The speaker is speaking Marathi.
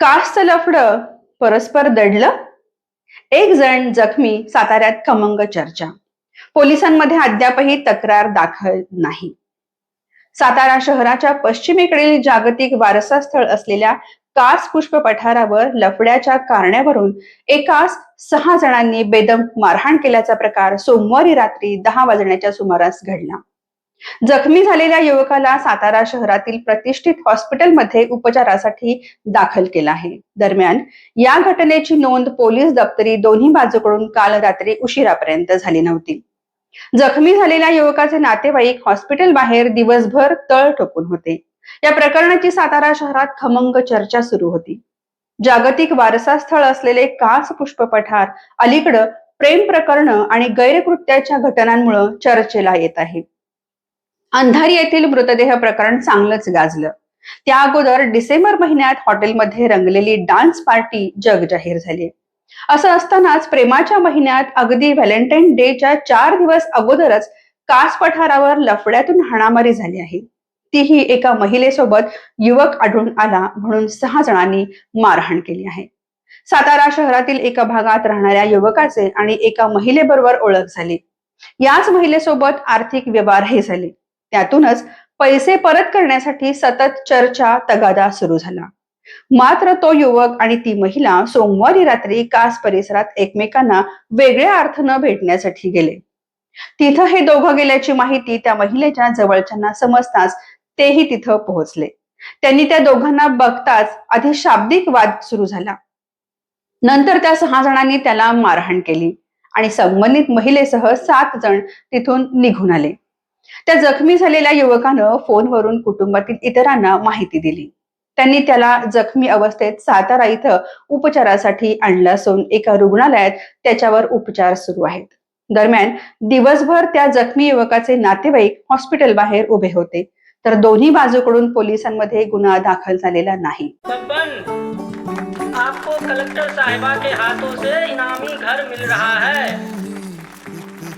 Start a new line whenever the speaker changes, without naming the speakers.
कास्ट लफड परस्पर दडलं? एक जण जखमी साताऱ्यात खमंग चर्चा. पोलिसांमध्ये अद्यापही तक्रार दाखल नाही. सातारा शहराच्या पश्चिमेकडील जागतिक वारसा स्थळ असलेल्या कास पुष्प पठारावर लफड्याच्या कारण्यावरून एकास सहा जणांनी बेदम मारहाण केल्याचा प्रकार सोमवारी रात्री दहा वाजण्याच्या सुमारास घडला. जखमी झालेल्या युवकाला सातारा शहरातील प्रतिष्ठित हॉस्पिटलमध्ये उपचारासाठी दाखल केला आहे. दरम्यान या घटनेची नोंद पोलीस दप्तरी दोन्ही बाजूकडून काल रात्री उशिरापर्यंत झाली नव्हती. जखमी झालेल्या युवकाचे नातेवाईक हॉस्पिटल बाहेर दिवसभर तळ ठोकून होते. या प्रकरणाची सातारा शहरात खमंग चर्चा सुरू होती. जागतिक वारसा स्थळ असलेले कास पुष्प पठार अलीकडं प्रेम प्रकरण आणि गैरकृत्याच्या घटनांमुळे चर्चेला येत आहे. अंधारी येथील मृतदेह प्रकरण चांगलंच गाजलं. त्या अगोदर डिसेंबर महिन्यात हॉटेलमध्ये रंगलेली डान्स पार्टी जग जाहीर झाली. असं असतानाच प्रेमाच्या महिन्यात अगदी व्हॅलेंटाईन डेच्या चार दिवस अगोदरच कास पठारावर लफड्यातून हाणामारी झाली आहे. तीही एका महिलेसोबत युवक आढळून आला म्हणून सहा जणांनी मारहाण केली आहे. सातारा शहरातील एका भागात राहणाऱ्या युवकाचे आणि एका महिलेबरोबर ओळख झाली. याच महिलेसोबत आर्थिक व्यवहारही झाले. त्यातूनच पैसे परत करण्यासाठी सतत चर्चा तगादा सुरू झाला. मात्र तो युवक आणि ती महिला सोमवारी रात्री कास परिसरात एकमेकांना वेगळ्या अर्थानं भेटण्यासाठी गेले. तिथं हे दोघं गेल्याची माहिती त्या महिलेच्या जवळच्यांना समजताच तेही तिथं पोहोचले. त्यांनी त्या दोघांना बघताच आधी शाब्दिक वाद सुरू झाला. नंतर त्या सहा जणांनी त्याला मारहाण केली आणि संबंधित महिलेसह सात जण तिथून निघून आले. त्या जखमी झालेल्या युवकानं फोनवरून कुटुंबातील इतरांना माहिती दिली. त्यांनी त्याला जखमी अवस्थेत सातारा इथं उपचारासाठी आणलं असून एका रुग्णालयात त्याच्यावर उपचार सुरू आहेत. दरम्यान दिवसभर त्या जखमी युवकाचे नातेवाईक हॉस्पिटल बाहेर उभे होते. तर दोन्ही बाजूकडून पोलिसांमध्ये गुन्हा दाखल झालेला नाही.
आपको कलेक्टर साहिबा के हाथों से इनामी घर मिल रहा है।